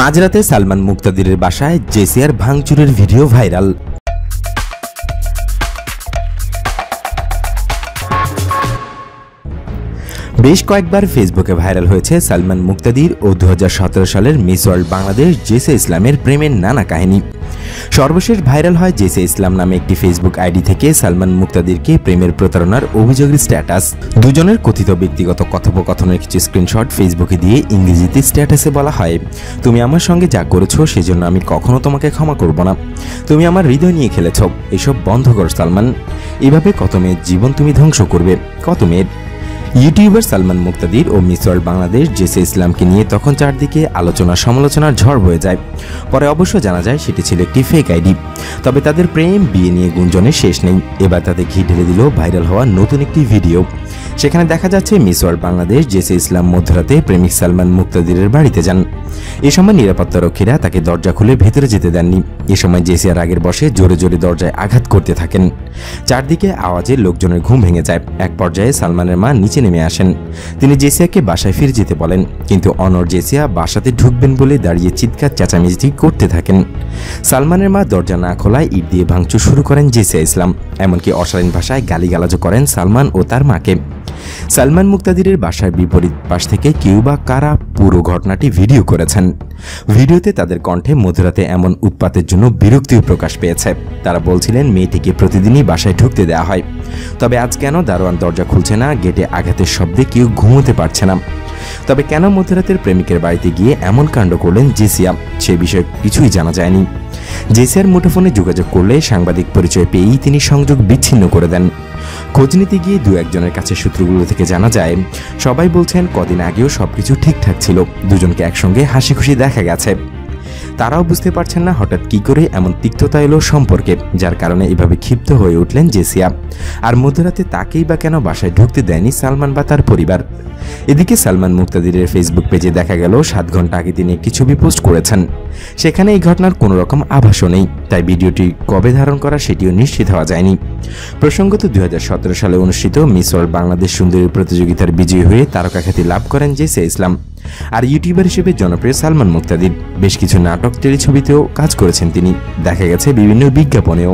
মাঝরাতে সালমান মুক্তাদিরের বাসায় জেসিয়ার ভাঙচুরের ভিডিও ভাইরাল। বেশ কয়েকবার ফেসবুকে ভাইরাল হয়েছে সালমান মুক্তাদির ও দু হাজার সতেরো সালের মিস ওয়ার্ল্ড বাংলাদেশ জেসে ইসলামের প্রেমের নানা কাহিনী। সর্বশেষ ভাইরাল হয় জেসে ইসলাম নামে একটি ফেসবুক আইডি থেকে সালমান মুক্তাদিরকে প্রেমের প্রতারণার অভিযোগের স্ট্যাটাস। দুজনের কথিত ব্যক্তিগত কথোপকথনের কিছু স্ক্রিনশট ফেসবুকে দিয়ে ইংরেজিতে স্ট্যাটাসে বলা হয়, তুমি আমার সঙ্গে যা করেছ সেজন্য আমি কখনো তোমাকে ক্ষমা করব না। তুমি আমার হৃদয় নিয়ে খেলেছ। এসব বন্ধ কর সালমান। এভাবে কত মেয়ের জীবন তুমি ধ্বংস করবে, কত মেয়ের ইউটিউবার সালমান মুক্তাদির ও মিস ওয়ার্ল্ড বাংলাদেশ জেসে ইসলামকে নিয়ে তখন চারদিকে আলোচনা সমালোচনার ঝড় হয়ে যায়। পরে অবশ্য জানা যায় সেটি ছিল একটি ফেক আইডি তবে তাদের প্রেম, বিয়ে নিয়ে গুঞ্জনের শেষ নেই। এবার তাদের ঘি ঢেলে দিল ভাইরাল হওয়া নতুন একটি ভিডিও। সেখানে দেখা যাচ্ছে মিস ওয়ার্ল্ড বাংলাদেশ, জেসে ইসলাম মধ্যরাতে প্রেমিক সালমান মুক্তাদিরের বাড়িতে যান। এ সময় নিরাপত্তারক্ষীরা তাকে দরজা খুলে ভেতরে যেতে দেননি। এ সময় জেসিয়ার আগের বসে জোরে জোরে দরজায় আঘাত করতে থাকেন। চারদিকে আওয়াজে লোকজনের ঘুম ভেঙে যায়। এক পর্যায়ে সালমানের মা নিচে নেমে আসেন। তিনি জেসিয়াকে বাসায় ফিরে যেতে বলেন, কিন্তু অনর জেসিয়া বাসাতে ঢুকবেন বলে দাঁড়িয়ে চিৎকার, চেঁচামেচি করতে থাকেন। সালমানের মা দরজা না খোলায় ইট দিয়ে ভাঙচুর শুরু করেন জেসিয়া ইসলাম। এমনকি অশালীন ভাষায় গালিগালাজও করেন সালমান ও তার মাকে। সালমান মুক্তাদিরের বাসার বিপরীত পাশ থেকে কেউ বা কারা পুরো ঘটনাটি ভিডিও করেছেন। ভিডিওতে তাদের কণ্ঠে মধুরাতে এমন উৎপাতের জন্য বিরক্তিও প্রকাশ পেয়েছে। তারা বলছিলেন, মেয়েটিকে প্রতিদিনই বাসায় ঢুকতে দেওয়া হয়। তবে আজ কেন দারোয়ান দরজা খুলছে না? গেটে আঘাতের শব্দে কেউ ঘুমোতে পারছে না। তবে কেন মধ্যরাতের প্রেমিকের বাড়িতে গিয়ে এমন কাণ্ড করলেন জেসিয়া? সে বিষয়ে কিছুই জানা যায়নি। জেসিয়ার মুঠোফোনে যোগাযোগ করলে সাংবাদিক পরিচয় পেয়েই তিনি সংযোগ বিচ্ছিন্ন করে দেন। খোঁজ নিতে গিয়ে দু একজনের কাছে সূত্রগুলো থেকে জানা যায়, সবাই বলছেন কদিন আগেও সবকিছু ঠিকঠাক ছিল, দুজনকে একসঙ্গে হাসি খুশি দেখা গেছে। তারাও বুঝতে পারছেন না হঠাৎ কি করে এমন তিক্ততা এলো সম্পর্কে, যার কারণে এভাবে ক্ষিপ্ত হয়ে উঠলেন জেসিয়া। আর মধ্যরাতে তাকেই বা কেন বাসায় ঢুকতে দেয়নি সালমান বা তার পরিবার। এদিকে সালমান মুক্তাদিরের ফেসবুক পেজে দেখা গেল, সাত ঘণ্টা আগে তিনি একটি ছবি পোস্ট করেছেন। সেখানে এই ঘটনার কোনো রকম আভাসও নেই, তাই ভিডিওটি কবে ধারণ করা সেটিও নিশ্চিত হওয়া যায়নি। প্রসঙ্গত দু হাজার সতেরো সালে অনুষ্ঠিত মিস ওয়ার্ল্ড বাংলাদেশ সুন্দরী প্রতিযোগিতার বিজয়ী হয়ে তারকা খ্যাতি লাভ করেন জেসে ইসলাম আর ইউটিউবার হিসেবে জনপ্রিয় সালমান মুক্তাদির। বেশ কিছু নাটক, টেলিছবিতেও কাজ করেছেন তিনি। দেখা গেছে বিভিন্ন বিজ্ঞাপনেও।